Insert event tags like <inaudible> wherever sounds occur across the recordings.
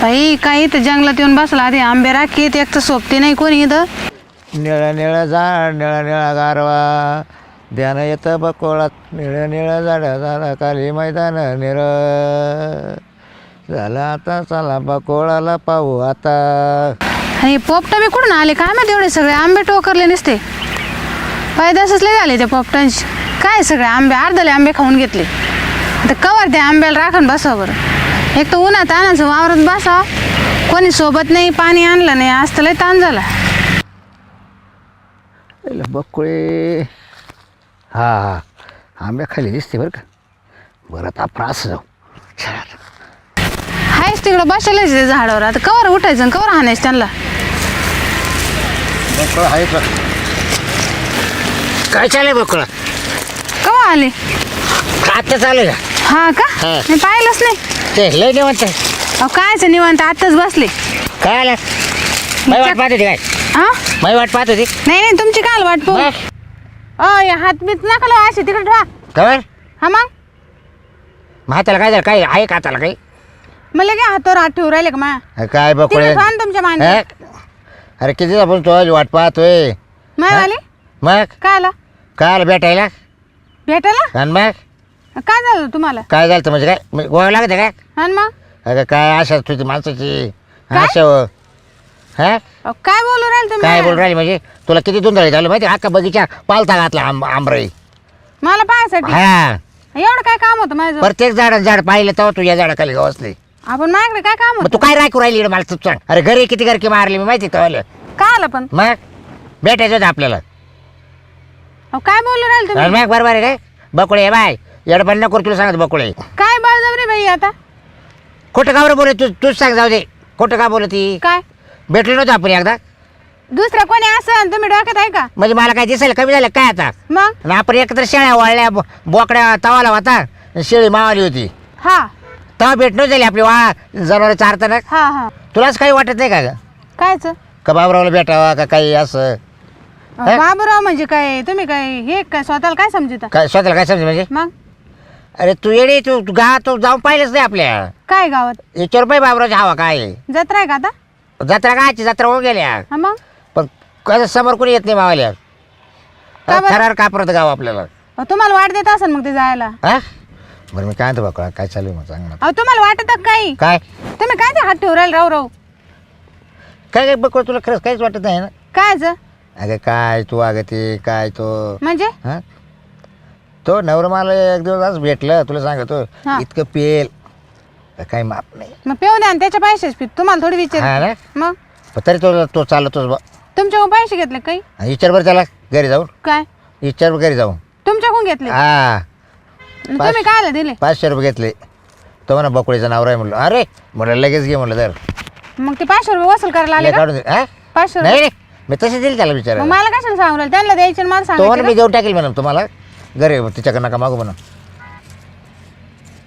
बाई काय इथं जंगलात येऊन बसला? आधी आंबे राखीत एक तर सोबती नाही कोणी इथं. निळं निळं झाड निळा निळा गारवा. ध्यान येतं बकोळात. निळं निळं झाड झालं खाली मैदान निळ झालं आता चला बकोळाला पाहू आता. आणि पोपटा बी कुठून आले? काय माहिती एवढे सगळे? आंबे टोकरले नसते. पायदासच लय झाले त्या पोपटांची. काय सगळे? आंबे अर्धले आंबे खाऊन घेतले. तर कवर त्या आंब्याला राखून बसावं बरं. एक तर उन्हात आणायचं वावरात बसावं. कोणी सोबत नाही पाणी आणलं नाही आज तर लय ताण झाला. इला बकुळे. हा हा. आंब्या खाली दिसते बरं का. बरं आता आपण असं जाऊ. चला. हायच तिकडं बसलेच ते झाडावर. आता कवर उठायचं आणि कवर हाणायचं त्यांना. बकुळा आहे का काय चालेल बकुळा? कवा आले? आता चालेल का? हा का? हा. मी पाहिलंच नाही. ते लय म्हणते अहो कायच निवांत आत्ताच बसले. काय आलं? मै वाट पाहत होती काय? हा मै वाट पाहत होती. नाही नाही तुमची काल वाट पाहू बघ. अ या हात बीत नका लावू असे तिकडे ठेवा खबर? हा मग? मग हाताला काय झालं? काय आहे का हाताला काही? मला काय हातावर हात ठेवू राहिले का मा? काय तिकडे बकुळे ठेवा ना तुमच्या मांडी हे? अरे किती आपण तो वाट पाहतोय? माय आले? मग? काय आला? काय आलं भेटायला? भेटायला? आणि मग? काय झालं तुम्हाला? काय झालं म्हणजे काय? म्हणजे गोवा लागत काय आणि मग? अगं काय आशा तुझी माणसाची? आशा हो हा? अहो, काय बोलू राहिले तुम्ही? काय बोल राहिली म्हणजे? तुला किती धुंदळी झालं माहिती अख्खा बगीचा पालथा घातला आंब आंबराई मला पाहायसाठी? हा. एवढं काय काम होतं माझं प्रत्येक झाड झाड पाहिलं तेव्हा तू या झाडाखाली गवसली. आपण माझ्याकडे काय काम मग होतं? तू काय राखू राहिली इकडे? मला तू सांग. अरे घरी किती घरकी मारली मी माहिती तेव्हा काय आलं पण? मग? भेटायचं होतं आपल्याला. अहो, काय बोलू राहिले तुम्ही? मग बरोबर आहे काय? बकुळे बाय. येडपण नको तुला सांगत बकुळे. काय बळजबरी बाई आता? खोटं का बरं बोलत तू तूच सांग जाऊ दे. खोटं का बोलत ती? काय? भेटलो नव्हतं आपण एकदा. दुसरं कोणी असं तुम्ही डोक्यात आहे का? म्हणजे मला काय दिसायला कमी झालं? काय आता? मग? आणि आपण एकत्र शेळ्या वाळल्या बो- बोकड्या तवाला होता शेळी मावाली होती. हा. तेव्हा भेट नव्हती झाली आपली वा जनावर चारताना. हा हा. तुलाच काही वाटत नाही का ग? कायच? का बाबरावला भेटावा का काही असं? बाबूराव म्हणजे काय? तुम्ही काय हे काय स्वतःला काय समजता? काय स्वतःला काय समजे म्हणजे? मग? अरे तू येडे तू तू गा तू जाऊन पाहिलंच नाही आपल्या. काय गावात? याच्यावर रुपये बाबरावची हवा काय? आहे? जत्रा आहे का आता? जत्रा कायची जत्रा होऊन गेल्या. हा मग? पण कसं समोर कोणी येत नाही मावाल्या का बरं? थरार कापरत गाव आपल्याला? अहो, तुम्हाला वाट देत असेल मग ते जायला. हा? बरं मी काय म्हणतो बघा काय चालू आहे मग सांग ना. अहो तुम्हाला वाटत काही? काय? तुम्ही काय ते हात ठेवू राहिले राहू राहू? काय काय बघ तुला खरंच काहीच वाटत नाही ना? कायच अगं काय तू अगं ते काय तो? म्हणजे? हा? तो नवरा मला एक दिवस आज भेटलं तुला सांगतो. हा. इतकं पेल. का काही माप नाही. मग पिऊ द्या आणि त्याच्या पित तुम्हाला थोडी विचार. ना? मग? पण तरी तो तो चालतोच बा. तुमच्याकडून पैसे घेतले काही? आणि विचार बरं त्याला घरी जाऊन. काय? विचार बरं घरी जाऊन. तुमच्याकडून घेतले? हा. आणि तुम्ही काय दिले? पाचशे रुपये घेतले. तो म्हणा बकुळीचं नाव आहे म्हणलं. अरे म्हणलं लगेच घे म्हणलं तर मग ते पाचशे रुपये वसूल करायला आले का? काढून दे हा? पाचशे नाही रुपये? नाही. मी तसे दिले त्याला मग विचार मला कशाला सांगू राहिले? त्यांना द्यायचे आणि मला तो म्हणा सांगायचे मी देऊन टाकेल म्हणून तुम्हाला. घरी तिच्याकडे नका मागू म्हणून.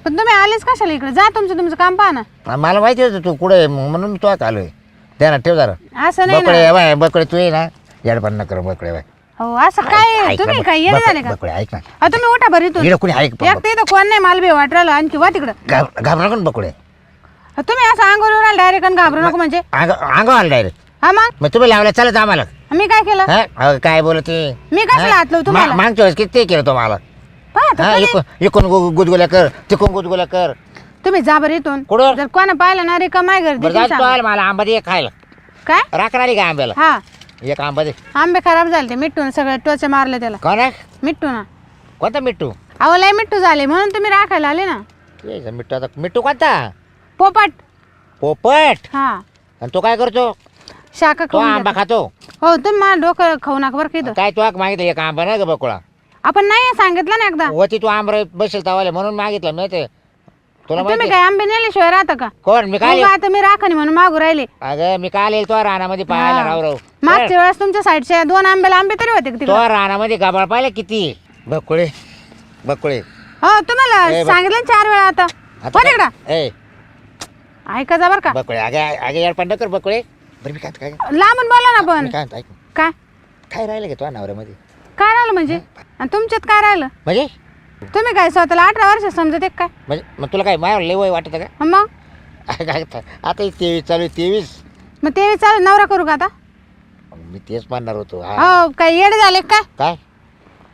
पण तुम्ही आलेच कशाला इकडे? जा तुमचं तुमचं काम पहा ना. आ, मला माहिती होतं तू कुठे आहे म्हणून तो आलोय. ध्यानात ठेव जरा. असं नाही बकडे ना. बाय बकडे तू ये ना. याडपण न कर बकडे बाय. हो असं काय तुम्ही काय येणे झाले का? बकडे ऐक ना. अहो, तुम्ही उठा बरं इथून. इकडे कोणी ऐक एक तर इथं कोण नाही मला बी आणखी वा तिकडं. घाबरा नको बकडे अहो, तुम्ही असं राहिलं डायरेक्ट घाबरू नको म्हणजे. अंग अंगावर आलं डायरेक्ट हा मग? मग तुम्ही लावलं चालत आम्हाला. मी काय केलं? हा? काय बोलते मी कशाला हात लावू तुम्हाला? मागच्या वेळेस किती केलं तुम्हाला? पहा हा इकून इकून गु- गुदगुल्या कर तिकून गुदगुल्या कर. तुम्ही जा बरं इथून. कुठं? जर कोणा पाहिलं ना रे कमाय बरं गर्दी जाऊ तू आला मला आंबा दे एक खायला. काय? राखणार आहे का आंब्याला? हा. एक आंबा दे आंबे खराब झाले ते मिठून सगळे टोचे मारले त्याला. कोण आहे मिठू ना. कोणता मिट्टू अहो लय मिठू झाले म्हणून तुम्ही राखायला आले ना. ये मिट्टू आता. मिट्टू कोणता? पोपट. पोपट? हा. आणि तो काय करतो? शाखा तो खाऊन आंबा. खातो. हो तुम्ही मला डोकं खाऊ नका बरं का इथं. काय तू आक मागितलं? एक आंबा नाही ग बकुळा? आपण नाही सांगितलं ना एकदा. होती तू आंबा बसेल तवाले म्हणून मागितलं नाही ते तुला तुम्ही माहिती काय आंबे नेल्याशिवाय राहता का? कोण? मी काय मग आता मी राखणी म्हणून मागू राहिले. अगं मी काल येईल तो रानामध्ये पाहायला. राव राव मागच्या वेळेस तुमच्या साईडच्या दोन आंब्याला आंबे तरी होते का तो तिकडे रानामध्ये गाबाळ पाहिलं किती? बकुळे बकुळे. हो तुम्हाला. सांगितलं ना चार वेळा आता. हो तिकडं. ए. ऐका जा बरं का. बकुळे अगे अगे यार पण कर बकुळे. बरं मी काय काय लांबून बोला ना पण. मी काय म्हणतो, ऐक काय? काय राहिलं का तुझ्या नवऱ्यामध्ये? काय राहिलं म्हणजे? आणि तुमच्यात काय राहिलं? म्हणजे? तुम्ही काय स्वतःला अठरा वर्ष समजत एक काय? म्हणजे मग तुला काय माझ्यावर लय वय वाटत का? मग? आता तेवीस चालू आहे तेवीस. मग ते चालेल नवरा करू का आता? मी तेच म्हणणार होतो हा. हो काय येडे झाले का? काय?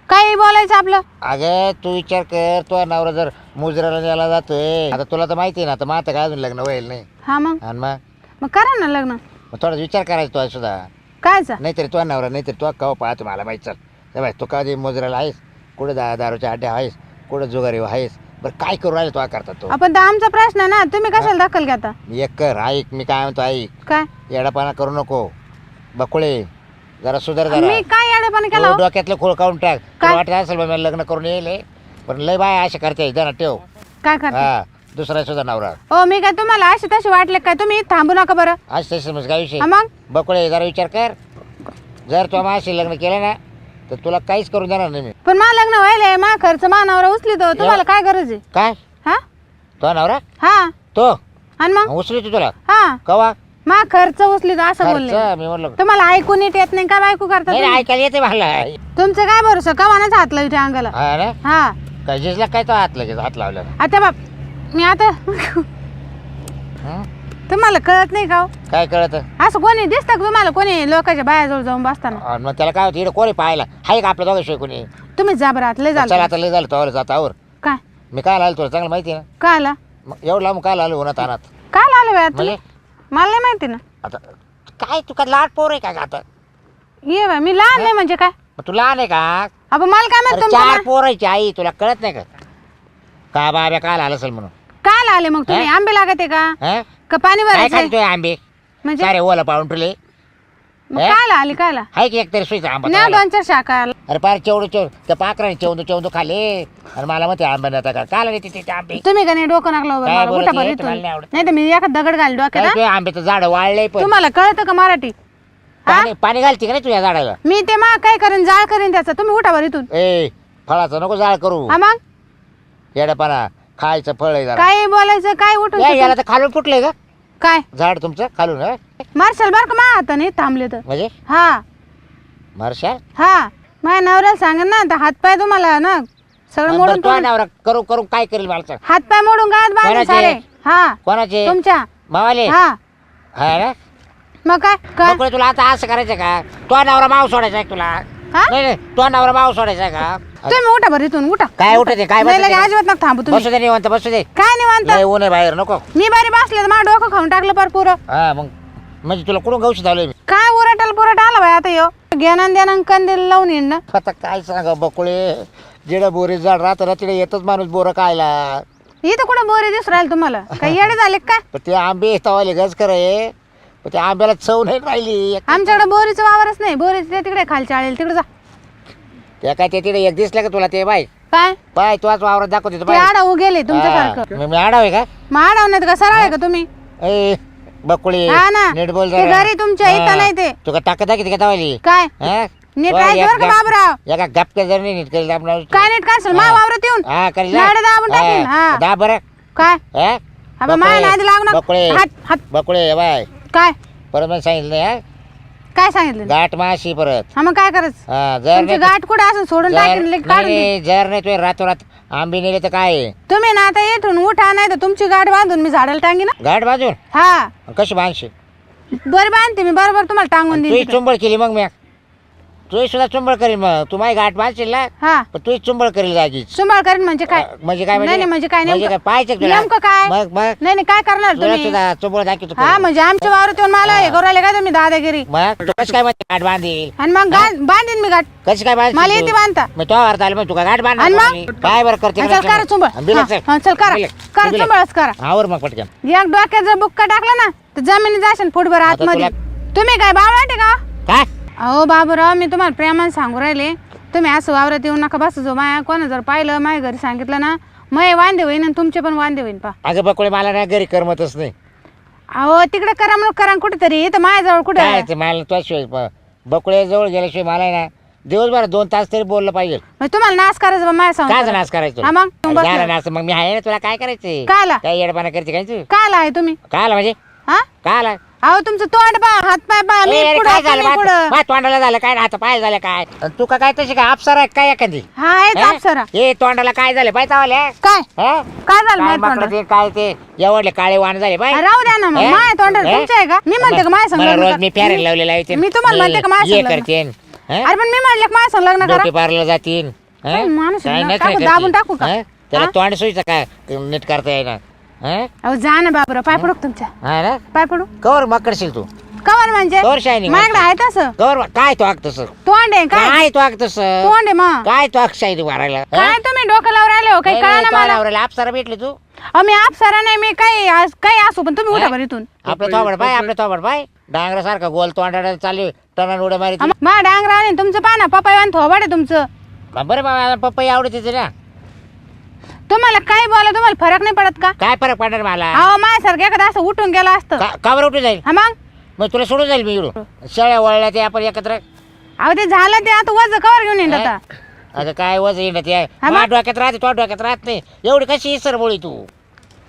काय काही बोलायचं आपलं? अगं तू विचार कर तो नवरा जर मुजराला न्यायला जातोय आता तुला तर माहिती आहे ना आता मग आता काय अजून लग्न व्हायला नाही. हा मग? आणि मग? मग करा ना लग्न. मग थोडा विचार करायचा तो सुद्धा. कायचा नाहीतरी तो नवरा नाहीतरी तो कवा पाहतो मला माहीत चल. ते बाय तो कधी मुजराला आहेस कुठं दा दारूच्या अड्डे आहेस कुठं जुगारी आहेस बरं काय करू राहिले तो करता तो? आपण तर आमचा प्रश्न आहे ना तुम्ही कशाला दखल घेता? एक कर ऐक मी काय म्हणतो ऐक काय? येडापाना करू नको. बकुळे जरा सुधार जरा. मी काय येडेपणी केला? तू हो? डोक्यातलं खोळ काढून टाक. काय? वाटत असेल बा लग्न करून येईल पण लय बाय अशा करते जरा ठेव. काय करता? हा. दुसरा सुद्धा नवरा. हो मी काय तुम्हाला अशी तशी वाटले काय तुम्ही थांबू नका बरं. आज तसं म्हणजे काय विषय? हा मग? बकुळे जरा विचार कर. जर तू माझ्याशी लग्न केलं ना तर तुला काहीच करून देणार नाही मी. पण मा लग्न व्हायलंय मा खर्च मा नवरा उचलितो तुम्हाला काय गरज आहे? काय? हा? तो नवरा? हा. तो? आणि मग? उचली तू तुला? हा. कवा? मा खर्च उचलितो असं बोलले. मी म्हणलो. तुम्हाला ऐकून नीट येत नाही काय बायको करता नाही तुम्ही? नाही, ऐकायला येते मला. तुमचं काय भरोसा? कवानाच हात लावते अंगाला. हा ना? हा. काय जिजला काय तो हात लगेच हात लावला. आता बाप मी आता हं? तुम्हाला कळत नाही का हो? काय कळत? असं कोणी दिसतं का तुम्हाला? कोणी लोकांच्या बायाजवळ जाऊन बसताना? मग त्याला काय होतं? इकडे कोणी पाहायला? हाय का आपल्या दोघांशिवाय कोणी? तुम्ही जाबरात लय चला झालं आता लय झालं तो जाता आवर. काय? मी काय आलो तुला चांगलं माहिती आहे ना? काय आला मग एवढं लांब काय आलो उन्हात अनात काय आलं वेळात म्हणजे? मला नाही माहिती ना. आता काय तू का लाट पोर आहे का आता? ये बाय मी लहान नाही म्हणजे काय? मग तू लहान आहे का? आपण मला काय अरे माहिती चार तुमच्या पोरायची आई तुला कळत नाही का? का बाब्या काय आलं असेल म्हणून? काय आले मग तुम्ही? आंबे लागते का? हं? का पाणी काय भरायचं आंबे? म्हणजे? सारे ओला पाहून ठेवले. मग हे? काय आली काय हाय की एक तरी सुईचा आंबा न्या खायला? दोन चार शाखा अरे पार चेवडू चेव त्या पाखराने चेवदू चेवदू खाले आणि मला मग ते आंबे नव्हता का? काल नाही तिथे आंबे. तुम्ही का नाही डोकं काय मला बोलत कुठं आहे? भर तुम्हाला नाही आवडत. नाही तर मी एखाद दगड घाल डोक्यात काय हा? ते आंब्याचं झाड वाळलंय पण. तुम्हाला कळतं का मराठी? पाणी पाणी घालते का नाही तुझ्या झाडाला? मी ते मा काय करेन? जाळ करेन त्याचा. तुम्ही उठा बरं इथून. ए फळाचं नको जाळ करू. हा मग? येडपाना खायचं फळ आहे जरा. काय बोलायचं? काय उठून याला? तर खालून फुटलंय का काय? झाड तुमचं खालून हं? मार्शल बर का मा आता नाही थांबले तर. म्हणजे? हा. मारशा हा. माझ्या नवऱ्याला सांगेन ना तर हातपाय तुम्हाला ना सगळं मोडून तो नवरा करू करू काय करेल मला सांग हातपाय मोडून बांधून कोणाचे? सारे. हा. कोणाचे? तुमच्या. मावाले? हा. हा ना? मग काय? तुला आता असं करायचं का? तो नवरा माव सोडायचा आहे तुला. हा? नाही नाही तो नवरा माव सोडायचा आहे का? तुम्ही उठा बरं इथून उठा. काय उठते काय नाही अजिबात नका थांबू तुम्ही. बसू दे निवांत बसू दे. काय नाही म्हणता लय ऊन आहे बाहेर नको. मी बारी बसले तर माझं डोकं खाऊन टाकलं पर पुरं. हा मग म्हणजे तुला कुठून गवशी झालोय मी? काय उरटाल पुरट आला बाय आता यो. कंदील लावून येईन ना. आता काय सांगा बकुळे? जेडं बोरी झाड राहतं ना तिकडे येतच माणूस बोरं खायला. इथं कुठं बोरे दिसू राहील तुम्हाला? काही येडे झाले का? <laughs> पण ते आंबे तवाले गज करे पण त्या आंब्याला चव नाही राहिली. आमच्याकडे बोरीचं वावरच नाही. बोरीचं ते तिकडे खालच्या आळेल तिकडे जा. त्या काय ते तिकडे एक दिसलं का तुला ते बाय? काय? पाय तुझ्याच वावरात दाखवते ते बाय. आडाऊ गेले तुमच्यासारखं. मी मी आडाव आहे का? मग आडाव नाही का सरळ आहे का तुम्ही? ए बकुळे हा ना. नीट बोल ते जरा. घरी तुमच्या इथं हा. नाही ते. तुका आहे किती का काय? हा? नीट राहायचं एक बरं का गप- बाबूराव? एका गपके जर नाही नीट करेल आपण काय नीट काय मा वावरात येऊन? हा करेल ना. नाडं दाबून टाकीन, हा. हा, दाब बरं. काय? हा? अबे माय नादी लागू बकुळे हात हात बकुळे बाय. काय? परत मला सांगितलं हा? काय सांगितलं? गाठ माशी परत. हा मग काय करायचं? हा जर तुमची नाही गाठ कुठे असं सोडून जर- टाकीन काढून. नाही, जर नाही तुझे रातोरात आंबे नेले तर काय? आहे? तुम्ही ना आता येथून उठा नाही तर तुमची गाठ बांधून मी झाडाला टांगी ना गाठ बाजून हा. कशी बांधशी बरं बांधते मी बरोबर तुम्हाला टांगून देईन चुंबळ केली मग मी. तुही सुद्धा चुंबळ करील मग तू माझी गाठ बांधशील ना हा. पण तुही चुंबळ करील जागीच. सुंभाळ करीन म्हणजे काय? अ, म्हणजे काय नाही नाही म्हणजे काय म्हणजे नेमकं काय पाहायचं का तुला? नेमकं काय? मग मग? नाही नाही काय करणार तुला तुम्ही? सुद्धा चुंबळ दाखवतो हा म्हणजे आमच्या वावरात येऊन मला हे करू काय तुम्ही दादागिरी? मग? तू कसं काय म्हणते गाठ बांधील? आणि मग बांधीन मी गाठ. कशी काय बांधशील मला तू? येते बांधता. मग तो अर्थ आला मग तू काय गाठ बांध आणि मग? काय बरं करते हा, चल करा चुंबळ. हा, हा, चल करा. करा चुंबळच करा. आवर मग पटकन. एक डोक्यात जर बुक्का टाकला ना तर जमिनी जाशील फुटभर आता आतमध्ये. तुम्ही काय बावळाटे का? काय? अहो बाबूराव मी तुम्हाला प्रेमाने सांगू राहिले. तुम्ही असं वावरात येऊ नका बस. जो माया कोणा जर पाहिलं माझ्या घरी सांगितलं ना मय वांदे होईन आणि तुमचे पण वांदे होईन पा अगं बकुळे मला नाही घरी करमतच नाही. अहो तिकडे करा म्हणून करा कुठेतरी. इथं माझ्याजवळ कुठे काय ते मला तुझ्याशिवाय बकुळे जवळ गेल्याशिवाय मला आहे ना दिवसभर दोन तास तरी बोललं पाहिजे. मग तुम्हाला नाश करायचं बा माझ्या काय सांग नाश करायचं? हा मग? झालं. नाश मग मी आहे ना तुला काय करायचंय काय आला काय येडपाना करते काय तू? काय आला आहे तुम्ही? काय आला म्हणजे? हा? काय आला अहो तुमचं तोंड पा हात पाय पा मी ए, अरे पुढं काय झालं तुम्ही पुढं मा तोंडाला झालं काय हात पाय झालं काय तू का काय तशी काय अप्सरा आहे काय एखादी हा हा? अप्सरा ए तोंडाला काय झालं पाय चावले काय हा? काय झालं काय माझ्या माकडं तोंडात ते काय ते एवढले काळे वाण झाले बाय राहू द्या ना मग हे? माय तोंडात हे? तुमचं आहे का मी म्हणते का माय संग मला लग्न रोज करा. मी फेरायला लावलेला आहे ते. मी तुम्हाला म्हणते का माझ्या ये संग लग्न? करते अरे पण मी म्हणले माय संग लग्न करा जातीन काय माणूस आहे काय ना, नखरे टाकू. दाबून टाकू का? हा? त्याला हा? तोंड सुईचं काय नीट करता येईना हा? अहो जा ना बाबरा पाय पडू का तुमच्या? हा ना? पाय पडू? कवर करशील तू. कवर म्हणजे? कवर शायनिंग माझ्याकडे आहे तसं. कवर काय तो आग तसं तोंड आहे काय? काय तो आग तसं तोंड आहे मग. काय तो आग मारायला? काय तुम्ही डोकं लावून राहिले हो? काही कळा ना तो मला? अप्सरा भेटली तू? अहो मी अप्सरा नाही मी काही आज- काही असू पण तुम्ही उठा बरं इथून. आपलं थोबड पाय आपलं थोबड पाय. डांगरा सारखा गोल तोंडाला चालू टना उड्या मारी मा डांगरा आणि तुमचं पाना पप्पा थोबाड आहे तुमचं. बरं बाबा पप्पा आवडते तिथे ना तुम्हाला काही बोला तुम्हाला फरक नाही पडत का? काय फरक पडणार मला? अहो माझ्यासारखं एखादं असं उठून गेला असतं. का का बरं उठून जाईल? हा मग? मग तुला सोडून जाईल मी इकडून. शेळ्या वळल्या ते आपण एकत्र. अहो ते झालं ते आता वज कवर घेऊन येईन आता. आता काय वज येणं ते हा मग? माझ्या डोक्यात राहते तुझ्या डोक्यात राहत नाही. एवढी कशी इसर बोळी तू?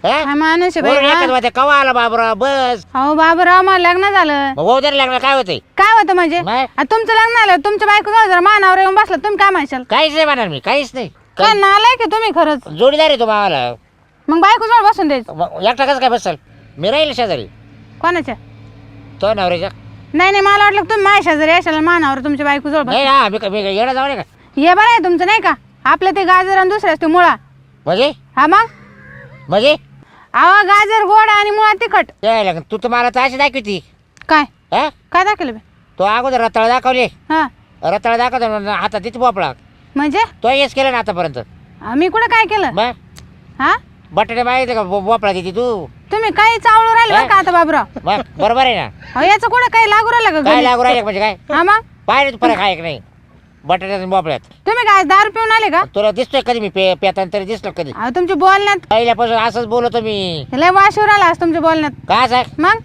हा? माणूस आहे वरून बाई, एखादं. म्हणते, कवा आला बाबरा बस. अहो बाबूराव मला लग्न झालं. मग लागला काय होते काय होतं म्हणजे. आता तुमचं लग्न झालं तुमच्या बायको जर मानावर येऊन बसलं तुम्ही काय म्हणशाल काहीच नाही म्हणणार मी काहीच नाही. काय नालाय की तुम्ही खरंच? जोडीदार आहे तो मावाला. मग बायको जवळ बसून द्यायचं. मग एकटा कसं काय बसल? मी राहील शेजारी. कोणाच्या? तो नवऱ्याच्या. नाही नाही मला वाटलं का तुम्ही माझ्या शेजारी याशाला मानावर तुमच्या बायको जवळ नाही ना मी मी येणं जाऊ का? हे बरं आहे तुमचं नाही का? आपलं ते गाजर आणि दुसऱ्याच ते मुळा. म्हणजे? हा मग? म्हणजे? आवा गाजर गोड आणि मुळा तिखट. यायला का? तू तर मला तर अशी दाखवती. काय? हा? काय दाखवलं बे? तो अगोदर रताळ दाखवले. हा. रताळ दाखवतो हातात तिथे पोपळा म्हणजे? तो हेच केलं ना आतापर्यंत. मी कुठं काय केलं? मग हा? बटाटे माहिती का? बो- तिथे तू तुम्ही काही चावळू राहिले बरं का आता बाबूराव? मग बरोबर आहे ना? अहो याचं कुठं काही लागू राहिलं का काय? लागू राहिले म्हणजे काय? हा मग? पाहिजे तू फरक आहे की नाही? बटाट्यात आणि पोपळ्यात तुम्ही काय दारू पिऊन आले का? तुला दिसतोय कधी मी पे पेताना तरी दिसलो कधी? अहो तुमच्या बोलण्यात पहिल्यापासून असंच बोलतो मी. लय वाशीवर आला आज तुमच्या बोलण्यात. काय सांग मग?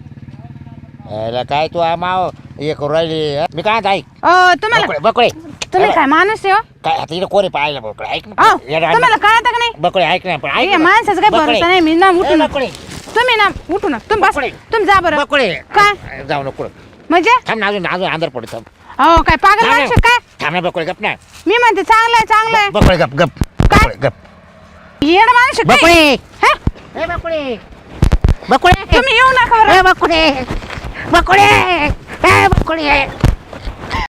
याला काय तू माव हे करू राहिली हा? मी काय आता ऐक. अ तुम्हाला बकळे बकळे. तुम्ही काय माणूस आहे हो? काय आता इकडे कोणी पाहिलं बकळे? ऐक ना. अहो, येडा तुम्हाला कळत का नाही? बकळे ऐक ना पण ऐक हे ना. माणसाचं काही बकळे. भरोसा नाही मी ना उठू ए, ना बकळे. तुम्ही ना उठू ना तुम्ही बस बकळे. तुम्ही जा बरं. बकळे. काय? जाऊ नको. म्हणजे? थांब ना अजून अजून अंधार पडतो अहो काय पागल माणूस आहे काय? थांब ना बकळे गप ना. मी म्हणते चांगलं आहे चांगलं आहे. बकळे गप गप. काय? बकळे, गप. येड माणूस आहे काय? बकळे. हा? ए बकळे. बकळे. तुम्ही येऊ नका बरं. ए बकळे. बकळे ए बकळे